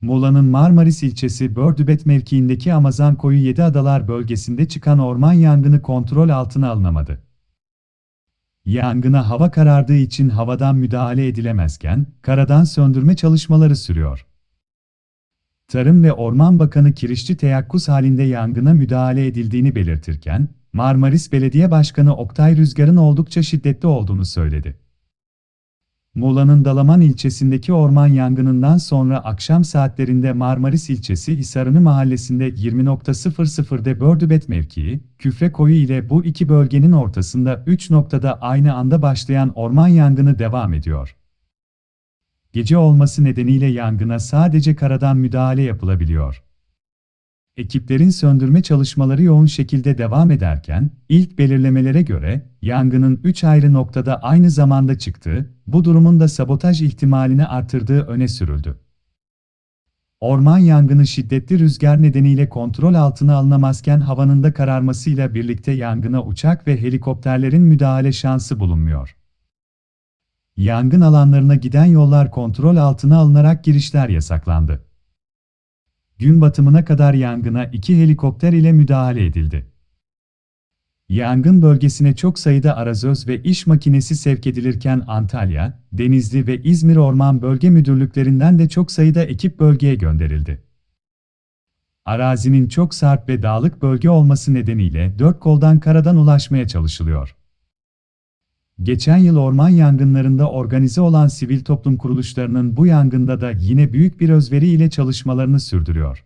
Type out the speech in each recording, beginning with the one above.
Muğla'nın Marmaris ilçesi Bördübet mevkiindeki Amazan Koyu Yedi Adalar bölgesinde çıkan orman yangını kontrol altına alınamadı. Yangına hava karardığı için havadan müdahale edilemezken, karadan söndürme çalışmaları sürüyor. Tarım ve Orman Bakanı Kirişçi teyakkuz halinde yangına müdahale edildiğini belirtirken, Marmaris Belediye Başkanı Oktay Rüzgar'ın oldukça şiddetli olduğunu söyledi. Muğla'nın Dalaman ilçesindeki orman yangınından sonra akşam saatlerinde Marmaris ilçesi Hisarını mahallesinde 20.00'de Bördübet mevkii, Küfre Koyu ile bu iki bölgenin ortasında 3 noktada aynı anda başlayan orman yangını devam ediyor. Gece olması nedeniyle yangına sadece karadan müdahale yapılabiliyor. Ekiplerin söndürme çalışmaları yoğun şekilde devam ederken, ilk belirlemelere göre, yangının 3 ayrı noktada aynı zamanda çıktığı, bu durumun da sabotaj ihtimalini artırdığı öne sürüldü. Orman yangını şiddetli rüzgar nedeniyle kontrol altına alınamazken havanın da kararmasıyla birlikte yangına uçak ve helikopterlerin müdahale şansı bulunmuyor. Yangın alanlarına giden yollar kontrol altına alınarak girişler yasaklandı. Gün batımına kadar yangına iki helikopter ile müdahale edildi. Yangın bölgesine çok sayıda arazöz ve iş makinesi sevk edilirken Antalya, Denizli ve İzmir Orman Bölge Müdürlüklerinden de çok sayıda ekip bölgeye gönderildi. Arazinin çok sarp ve dağlık bölge olması nedeniyle dört koldan karadan ulaşmaya çalışılıyor. Geçen yıl orman yangınlarında organize olan sivil toplum kuruluşlarının bu yangında da yine büyük bir özveri ile çalışmalarını sürdürüyor.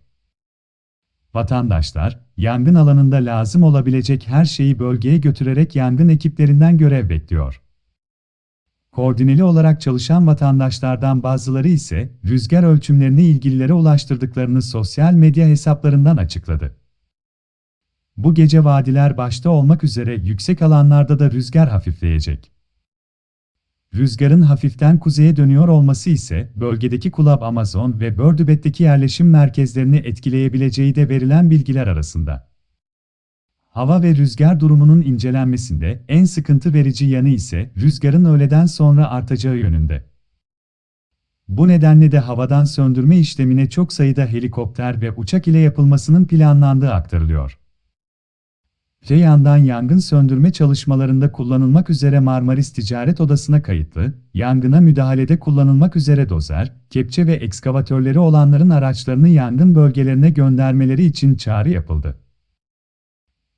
Vatandaşlar, yangın alanında lazım olabilecek her şeyi bölgeye götürerek yangın ekiplerinden görev bekliyor. Koordineli olarak çalışan vatandaşlardan bazıları ise rüzgar ölçümlerini ilgililere ulaştırdıklarını sosyal medya hesaplarından açıkladı. Bu gece vadiler başta olmak üzere yüksek alanlarda da rüzgar hafifleyecek. Rüzgarın hafiften kuzeye dönüyor olması ise bölgedeki Kulab Amazon ve Bördübet'teki yerleşim merkezlerini etkileyebileceği de verilen bilgiler arasında. Hava ve rüzgar durumunun incelenmesinde en sıkıntı verici yanı ise rüzgarın öğleden sonra artacağı yönünde. Bu nedenle de havadan söndürme işlemine çok sayıda helikopter ve uçak ile yapılmasının planlandığı aktarılıyor. Öte yandan yangın söndürme çalışmalarında kullanılmak üzere Marmaris Ticaret Odası'na kayıtlı, yangına müdahalede kullanılmak üzere dozer, kepçe ve ekskavatörleri olanların araçlarını yangın bölgelerine göndermeleri için çağrı yapıldı.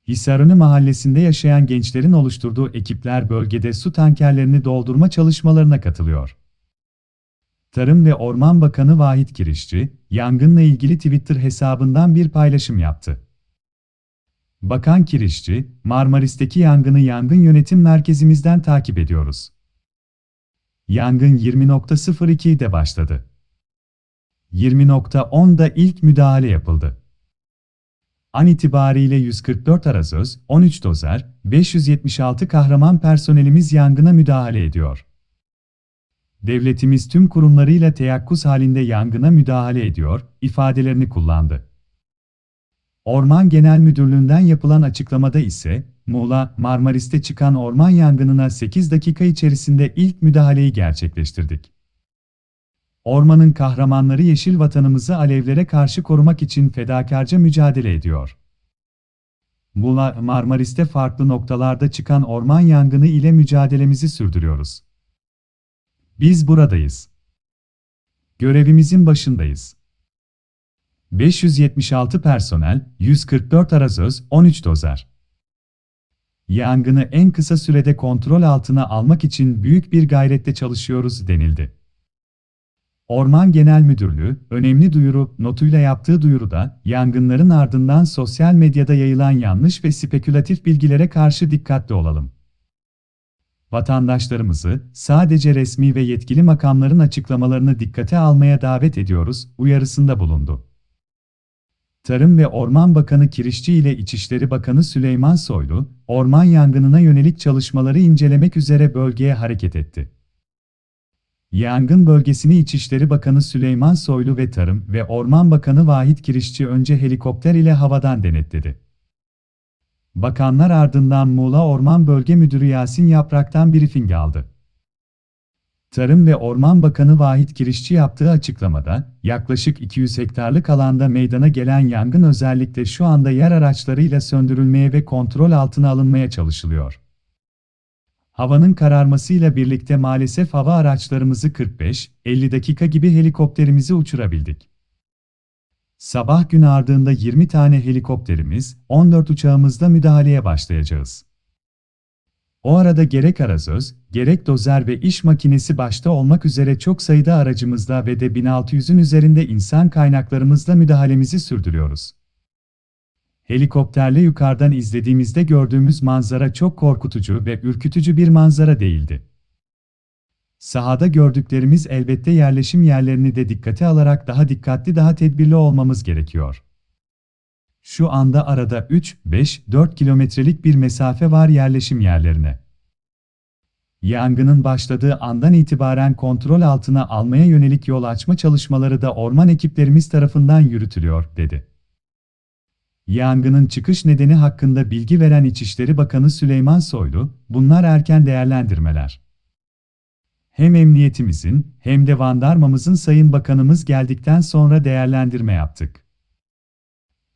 Hisarını mahallesinde yaşayan gençlerin oluşturduğu ekipler bölgede su tankerlerini doldurma çalışmalarına katılıyor. Tarım ve Orman Bakanı Vahit Kirişçi, yangınla ilgili Twitter hesabından bir paylaşım yaptı. Bakan Kirişçi, Marmaris'teki yangını yangın yönetim merkezimizden takip ediyoruz. Yangın 20.02'de başladı. 20.10'da ilk müdahale yapıldı. An itibariyle 144 arazöz, 13 dozer, 576 kahraman personelimiz yangına müdahale ediyor. Devletimiz tüm kurumlarıyla teyakkuz halinde yangına müdahale ediyor, ifadelerini kullandı. Orman Genel Müdürlüğü'nden yapılan açıklamada ise, Muğla, Marmaris'te çıkan orman yangınına 8 dakika içerisinde ilk müdahaleyi gerçekleştirdik. Ormanın kahramanları yeşil vatanımızı alevlere karşı korumak için fedakarca mücadele ediyor. Muğla, Marmaris'te farklı noktalarda çıkan orman yangını ile mücadelemizi sürdürüyoruz. Biz buradayız. Görevimizin başındayız. 576 personel, 144 arazöz, 13 dozer. Yangını en kısa sürede kontrol altına almak için büyük bir gayretle çalışıyoruz denildi. Orman Genel Müdürlüğü, önemli duyuru notuyla yaptığı duyuruda, yangınların ardından sosyal medyada yayılan yanlış ve spekülatif bilgilere karşı dikkatli olalım. Vatandaşlarımızı sadece resmi ve yetkili makamların açıklamalarını dikkate almaya davet ediyoruz, uyarısında bulundu. Tarım ve Orman Bakanı Kirişçi ile İçişleri Bakanı Süleyman Soylu, orman yangınına yönelik çalışmaları incelemek üzere bölgeye hareket etti. Yangın bölgesini İçişleri Bakanı Süleyman Soylu ve Tarım ve Orman Bakanı Vahit Kirişçi önce helikopter ile havadan denetledi. Bakanlar ardından Muğla Orman Bölge Müdürü Yasin Yaprak'tan briefing aldı. Tarım ve Orman Bakanı Vahit Kirişçi yaptığı açıklamada, yaklaşık 200 hektarlık alanda meydana gelen yangın özellikle şu anda yer araçlarıyla söndürülmeye ve kontrol altına alınmaya çalışılıyor. Havanın kararmasıyla birlikte maalesef hava araçlarımızı 45-50 dakika gibi helikopterimizi uçurabildik. Sabah gün ardında 20 tane helikopterimiz, 14 uçağımızla müdahaleye başlayacağız. O arada gerek arazöz, gerek dozer ve iş makinesi başta olmak üzere çok sayıda aracımızla ve de 1600'ün üzerinde insan kaynaklarımızla müdahalemizi sürdürüyoruz. Helikopterle yukarıdan izlediğimizde gördüğümüz manzara çok korkutucu ve ürkütücü bir manzara değildi. Sahada gördüklerimiz elbette yerleşim yerlerini de dikkate alarak daha dikkatli daha tedbirli olmamız gerekiyor. Şu anda arada 3, 5, 4 kilometrelik bir mesafe var yerleşim yerlerine. Yangının başladığı andan itibaren kontrol altına almaya yönelik yol açma çalışmaları da orman ekiplerimiz tarafından yürütülüyor, dedi. Yangının çıkış nedeni hakkında bilgi veren İçişleri Bakanı Süleyman Soylu, bunlar erken değerlendirmeler. Hem emniyetimizin hem de vandarmamızın Sayın Bakanımız geldikten sonra değerlendirme yaptık.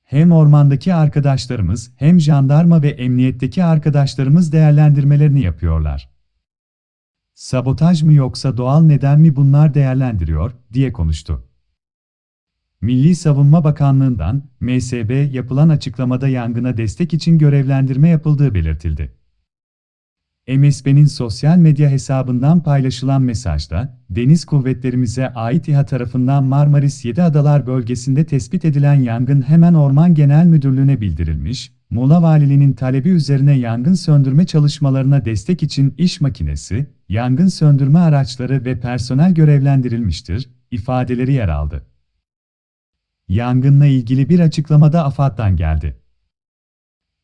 Hem ormandaki arkadaşlarımız hem jandarma ve emniyetteki arkadaşlarımız değerlendirmelerini yapıyorlar. Sabotaj mı yoksa doğal neden mi bunlar değerlendiriyor, diye konuştu. Milli Savunma Bakanlığı'ndan, MSB yapılan açıklamada yangına destek için görevlendirme yapıldığı belirtildi. MSB'nin sosyal medya hesabından paylaşılan mesajda, Deniz Kuvvetlerimize ait İHA tarafından Marmaris 7 Adalar bölgesinde tespit edilen yangın hemen Orman Genel Müdürlüğü'ne bildirilmiş, Muğla Valiliğinin talebi üzerine yangın söndürme çalışmalarına destek için iş makinesi, yangın söndürme araçları ve personel görevlendirilmiştir, ifadeleri yer aldı. Yangınla ilgili bir açıklamada AFAD'dan geldi.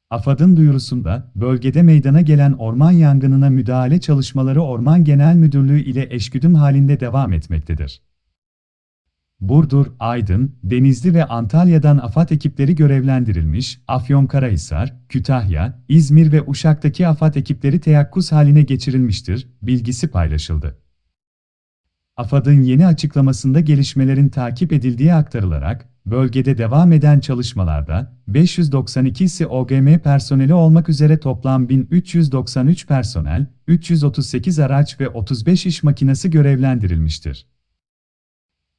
AFAD'ın duyurusunda, bölgede meydana gelen orman yangınına müdahale çalışmaları Orman Genel Müdürlüğü ile eşgüdüm halinde devam etmektedir. Burdur, Aydın, Denizli ve Antalya'dan AFAD ekipleri görevlendirilmiş, Afyonkarahisar, Kütahya, İzmir ve Uşak'taki AFAD ekipleri teyakkuz haline geçirilmiştir, bilgisi paylaşıldı. AFAD'ın yeni açıklamasında gelişmelerin takip edildiği aktarılarak, bölgede devam eden çalışmalarda, 592'si OGM personeli olmak üzere toplam 1393 personel, 338 araç ve 35 iş makinesi görevlendirilmiştir.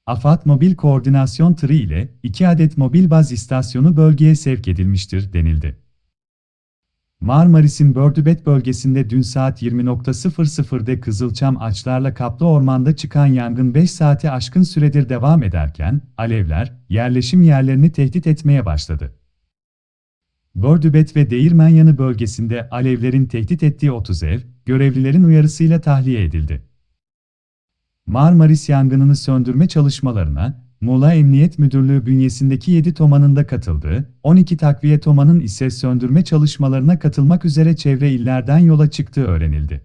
AFAD Mobil Koordinasyon Tırı ile 2 adet mobil baz istasyonu bölgeye sevk edilmiştir denildi. Marmaris'in Bördübet bölgesinde dün saat 20.00'de Kızılçam ağaçlarla kaplı ormanda çıkan yangın 5 saati aşkın süredir devam ederken, alevler, yerleşim yerlerini tehdit etmeye başladı. Bördübet ve Değirmenyanı bölgesinde alevlerin tehdit ettiği 30 ev, görevlilerin uyarısıyla tahliye edildi. Marmaris yangınını söndürme çalışmalarına, Muğla Emniyet Müdürlüğü bünyesindeki 7 tomanın da katıldığı, 12 takviye tomanın ise söndürme çalışmalarına katılmak üzere çevre illerden yola çıktığı öğrenildi.